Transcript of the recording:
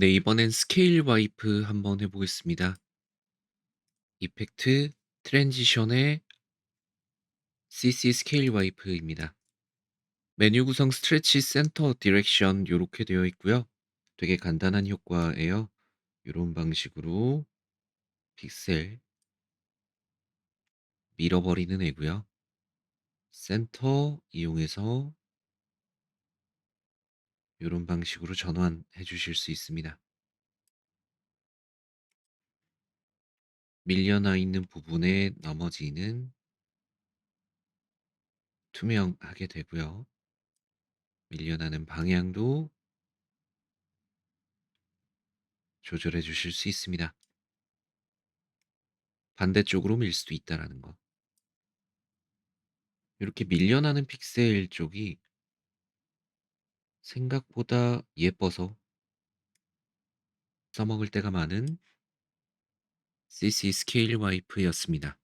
네 이번엔 스케일 와이프 한번 해 보겠습니다. 이펙트 트랜지션의 CC 스케일 와이프입니다. 메뉴 구성 스트레치 센터 디렉션 요렇게 되어 있고요. 되게 간단한 효과예요. 요런 방식으로 픽셀 밀어버리는 애고요. 센터 이용해서 요런 방식으로 전환해 주실 수 있습니다. 밀려나 있는 부분에 나머지는 투명하게 되고요. 밀려나는 방향도 조절해 주실 수 있습니다. 반대쪽으로 밀 수도 있다라는 거. 요렇게 밀려나는 픽셀 쪽이 생각보다 예뻐서 써먹을 때가 많은 CC 스케일 와이프였습니다.